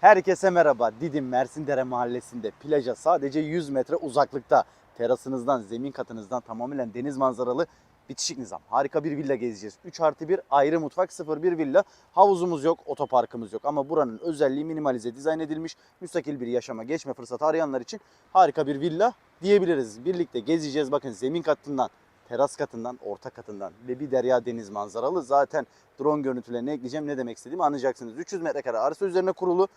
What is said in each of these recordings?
Herkese merhaba. Didim Mersindere mahallesinde plaja sadece 100 metre uzaklıkta terasınızdan, zemin katınızdan tamamen deniz manzaralı bitişik nizam. Harika bir villa gezeceğiz. 3 artı 1 ayrı mutfak 01 villa. Havuzumuz yok, otoparkımız yok. Ama buranın özelliği minimalize dizayn edilmiş. Müstakil bir yaşama geçme fırsatı arayanlar için harika bir villa diyebiliriz. Birlikte gezeceğiz. Bakın zemin katından teras katından, orta katından ve bir derya deniz manzaralı. Zaten drone görüntülerini ekleyeceğim. Ne demek istediğimi anlayacaksınız. 300 metrekare arsa üzerine kurulu.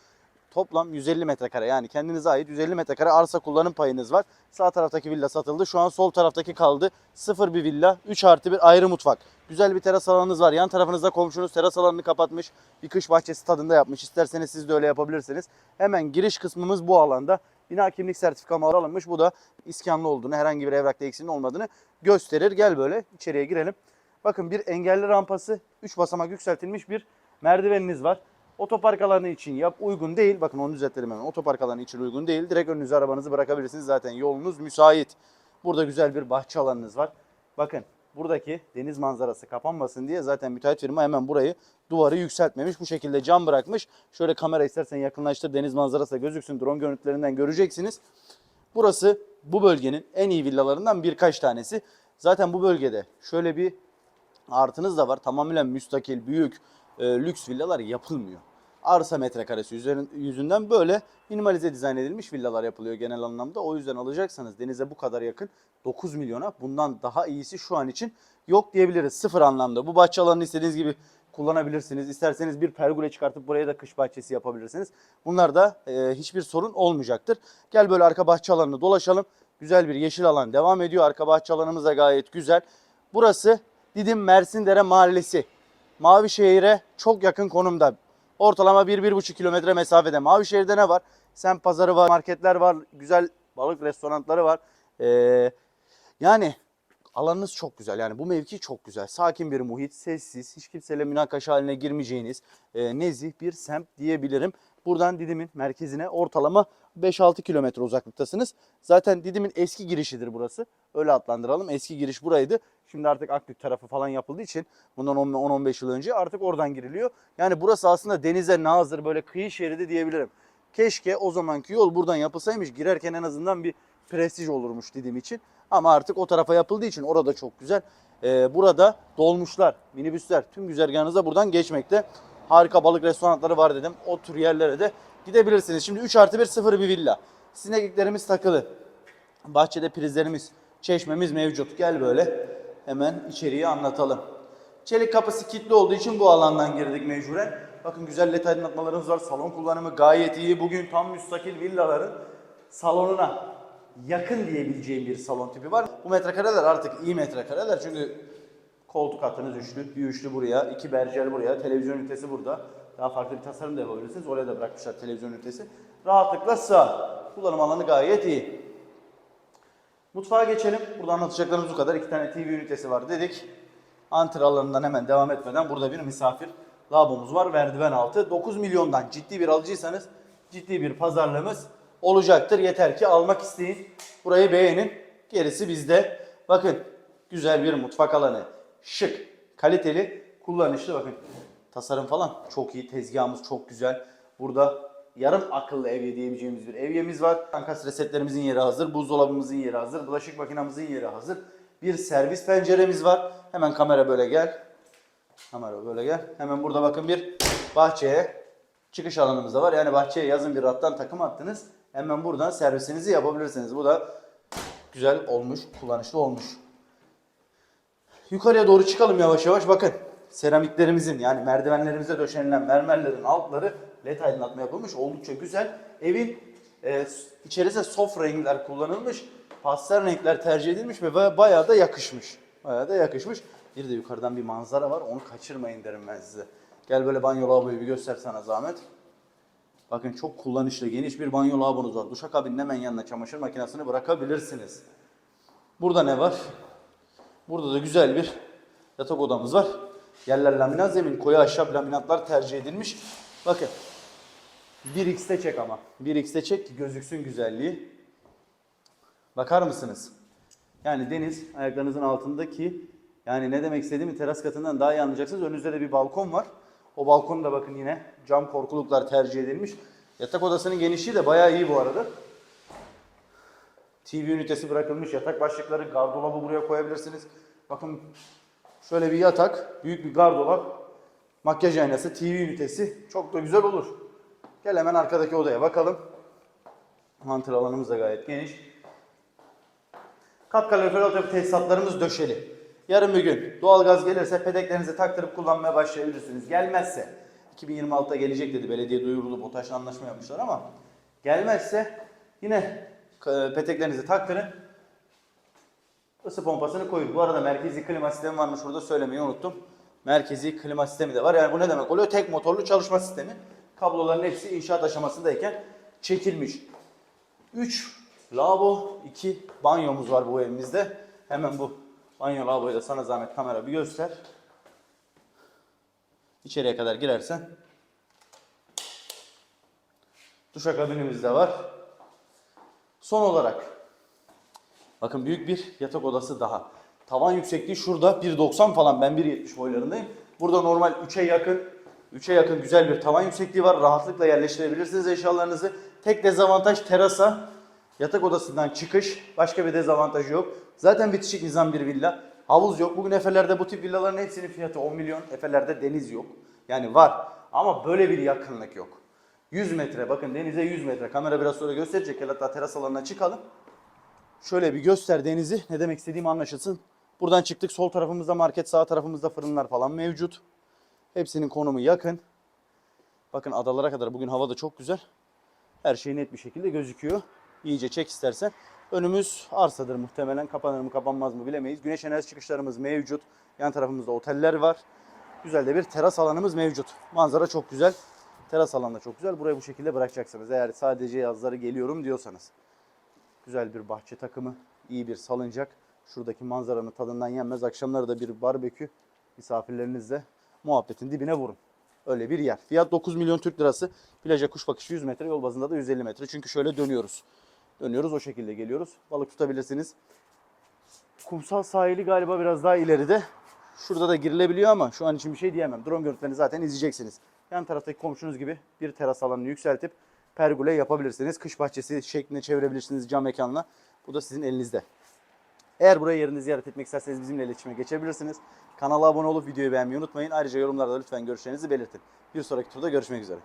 Toplam 150 metrekare yani kendinize ait 150 metrekare arsa kullanım payınız var. Sağ taraftaki villa satıldı. Şu an sol taraftaki kaldı. Sıfır bir villa. 3 artı bir ayrı mutfak. Güzel bir teras alanınız var. Yan tarafınızda komşunuz teras alanını kapatmış. Bir kış bahçesi tadında yapmış. İsterseniz siz de öyle yapabilirsiniz. Hemen giriş kısmımız bu alanda. Bina kimlik sertifikaları alınmış. Bu da iskanlı olduğunu, herhangi bir evrakta eksiğinin olmadığını gösterir. Gel böyle içeriye girelim. Bakın bir engelli rampası, 3 basamak yükseltilmiş bir merdiveniniz var. Otopark alanı için yap uygun değil. Bakın onu düzeltelim hemen. Otopark alanı için uygun değil. Direkt önünüze arabanızı bırakabilirsiniz. Zaten yolunuz müsait. Burada güzel bir bahçe alanınız var. Bakın buradaki deniz manzarası kapanmasın diye zaten müteahhit firma hemen burayı duvarı yükseltmemiş. Bu şekilde cam bırakmış. Şöyle kamera istersen yakınlaştır deniz manzarası da gözüksün. Drone görüntülerinden göreceksiniz. Burası bu bölgenin en iyi villalarından birkaç tanesi. Zaten bu bölgede şöyle bir artınız da var. Tamamen müstakil, büyük, e, lüks villalar yapılmıyor. Arsa metrekaresi yüzünden böyle minimalize dizayn edilmiş villalar yapılıyor genel anlamda. O yüzden alacaksanız denize bu kadar yakın 9 milyona bundan daha iyisi şu an için yok diyebiliriz. Sıfır anlamda. Bu bahçe alanını istediğiniz gibi kullanabilirsiniz. İsterseniz bir pergole çıkartıp buraya da kış bahçesi yapabilirsiniz. Bunlar da e, hiçbir sorun olmayacaktır. Gel böyle arka bahçe alanını dolaşalım. Güzel bir yeşil alan devam ediyor. Arka bahçe alanımız da gayet güzel. Burası Didim Mersindere Mahallesi. Mavişehir'e çok yakın konumda. Ortalama 1-1,5 kilometre mesafede. Mavişehir'de ne var? Semt pazarı var, marketler var, güzel balık restoranları var. Ee, yani alanınız çok güzel. Yani bu mevki çok güzel. Sakin bir muhit, sessiz, hiç kimseyle münakaşa haline girmeyeceğiniz e, nezih bir semt diyebilirim. Buradan Didim'in merkezine ortalama 5-6 kilometre uzaklıktasınız. Zaten Didim'in eski girişidir burası. Öyle adlandıralım. Eski giriş buraydı. Şimdi artık Akbük tarafı falan yapıldığı için bundan 10-15 yıl önce artık oradan giriliyor. Yani burası aslında denize nazır böyle kıyı şeridi diyebilirim. Keşke o zamanki yol buradan yapılsaymış. Girerken en azından bir prestij olurmuş Didim için. Ama artık o tarafa yapıldığı için orada çok güzel. Ee, burada dolmuşlar, minibüsler tüm güzergahınıza buradan geçmekte. Harika balık restoranları var dedim. O tür yerlere de gidebilirsiniz. Şimdi 3 artı 1 sıfır bir villa. Sinekliklerimiz takılı. Bahçede prizlerimiz, çeşmemiz mevcut. Gel böyle hemen içeriği anlatalım. Çelik kapısı kilitli olduğu için bu alandan girdik mecburen. Bakın güzel led aydınlatmalarımız var. Salon kullanımı gayet iyi. Bugün tam müstakil villaların salonuna yakın diyebileceğim bir salon tipi var. Bu metrekareler artık iyi metrekareler çünkü koltuk hattınız üçlü, bir üçlü buraya, iki berjer buraya, televizyon ünitesi burada. Daha farklı bir tasarım da yapabilirsiniz. Oraya da bırakmışlar televizyon ünitesi. Rahatlıkla sığar. Kullanım alanı gayet iyi. Mutfağa geçelim. Burada anlatacaklarımız bu kadar. İki tane TV ünitesi var dedik. Antre alanından hemen devam etmeden burada bir misafir lavabomuz var. Merdiven altı. 9 milyondan ciddi bir alıcıysanız ciddi bir pazarlığımız olacaktır. Yeter ki almak isteyin. Burayı beğenin. Gerisi bizde. Bakın güzel bir mutfak alanı. Şık, kaliteli, kullanışlı. Bakın tasarım falan çok iyi. Tezgahımız çok güzel. Burada yarım akıllı evye diyebileceğimiz bir evyemiz var. Ankas resetlerimizin yeri hazır. Buzdolabımızın yeri hazır. Bulaşık makinamızın yeri hazır. Bir servis penceremiz var. Hemen kamera böyle gel. Kamera böyle gel. Hemen burada bakın bir bahçeye çıkış alanımız da var. Yani bahçeye yazın bir rattan takım attınız. Hemen buradan servisinizi yapabilirsiniz. Bu da güzel olmuş, kullanışlı olmuş. Yukarıya doğru çıkalım yavaş yavaş. Bakın seramiklerimizin yani merdivenlerimize döşenilen mermerlerin altları led aydınlatma yapılmış. Oldukça güzel. Evin e, içerisinde soft renkler kullanılmış. Pastel renkler tercih edilmiş ve ba- bayağı da yakışmış. Bayağı da yakışmış. Bir de yukarıdan bir manzara var. Onu kaçırmayın derim ben size. Gel böyle banyo lavaboyu bir göster sana zahmet. Bakın çok kullanışlı, geniş bir banyo lavabonuz var. Duşakabinin hemen yanına çamaşır makinesini bırakabilirsiniz. Burada ne var? Burada da güzel bir yatak odamız var. Yerler laminat zemin, koyu ahşap laminatlar tercih edilmiş. Bakın. 1x'te çek ama. 1x'te çek ki gözüksün güzelliği. Bakar mısınız? Yani deniz ayaklarınızın altındaki yani ne demek istediğimi teras katından daha iyi anlayacaksınız. Önünüzde de bir balkon var. O balkonu da bakın yine cam korkuluklar tercih edilmiş. Yatak odasının genişliği de bayağı iyi bu arada. TV ünitesi bırakılmış. Yatak başlıkları, gardolabı buraya koyabilirsiniz. Bakın şöyle bir yatak, büyük bir gardolap, makyaj aynası, TV ünitesi. Çok da güzel olur. Gel hemen arkadaki odaya bakalım. Mantıra alanımız da gayet geniş. Kat kalorifer altyapı tesisatlarımız döşeli. Yarın bir gün doğalgaz gelirse pedeklerinizi taktırıp kullanmaya başlayabilirsiniz. Gelmezse 2026'da gelecek dedi belediye duyurulu BOTAŞ'la anlaşma yapmışlar ama gelmezse yine e, peteklerinizi taktırın. Isı pompasını koyun. Bu arada merkezi klima sistemi varmış burada söylemeyi unuttum. Merkezi klima sistemi de var. Yani bu ne demek oluyor? Tek motorlu çalışma sistemi. Kabloların hepsi inşaat aşamasındayken çekilmiş. 3 lavabo, 2 banyomuz var bu evimizde. Hemen bu banyo lavaboyu da sana zahmet kamera bir göster. İçeriye kadar girersen. Duşakabinimiz de var. Son olarak bakın büyük bir yatak odası daha. Tavan yüksekliği şurada 1.90 falan ben 1.70 boylarındayım. Burada normal 3'e yakın 3'e yakın güzel bir tavan yüksekliği var. Rahatlıkla yerleştirebilirsiniz eşyalarınızı. Tek dezavantaj terasa. Yatak odasından çıkış. Başka bir dezavantajı yok. Zaten bitişik nizam bir villa. Havuz yok. Bugün Efeler'de bu tip villaların hepsinin fiyatı 10 milyon. Efeler'de deniz yok. Yani var. Ama böyle bir yakınlık yok. 100 metre bakın denize 100 metre. Kamera biraz sonra gösterecek. Hatta teras alanına çıkalım. Şöyle bir göster denizi. Ne demek istediğim anlaşılsın. Buradan çıktık. Sol tarafımızda market, sağ tarafımızda fırınlar falan mevcut. Hepsinin konumu yakın. Bakın adalara kadar bugün hava da çok güzel. Her şey net bir şekilde gözüküyor. İyice çek istersen. Önümüz arsadır muhtemelen. Kapanır mı kapanmaz mı bilemeyiz. Güneş enerji çıkışlarımız mevcut. Yan tarafımızda oteller var. Güzel de bir teras alanımız mevcut. Manzara çok güzel. Teras alanı da çok güzel. Burayı bu şekilde bırakacaksınız. Eğer sadece yazları geliyorum diyorsanız. Güzel bir bahçe takımı, iyi bir salıncak. Şuradaki manzaranın tadından yenmez. Akşamları da bir barbekü misafirlerinizle muhabbetin dibine vurun. Öyle bir yer. Fiyat 9 milyon Türk lirası. Plaja kuş bakışı 100 metre, yol bazında da 150 metre. Çünkü şöyle dönüyoruz. Dönüyoruz o şekilde geliyoruz. Balık tutabilirsiniz. Kumsal sahili galiba biraz daha ileride. Şurada da girilebiliyor ama şu an için bir şey diyemem. Drone görüntülerini zaten izleyeceksiniz. Yan taraftaki komşunuz gibi bir teras alanını yükseltip pergole yapabilirsiniz. Kış bahçesi şeklinde çevirebilirsiniz cam mekanla. Bu da sizin elinizde. Eğer burayı yerinde ziyaret etmek isterseniz bizimle iletişime geçebilirsiniz. Kanala abone olup videoyu beğenmeyi unutmayın. Ayrıca yorumlarda lütfen görüşlerinizi belirtin. Bir sonraki turda görüşmek üzere.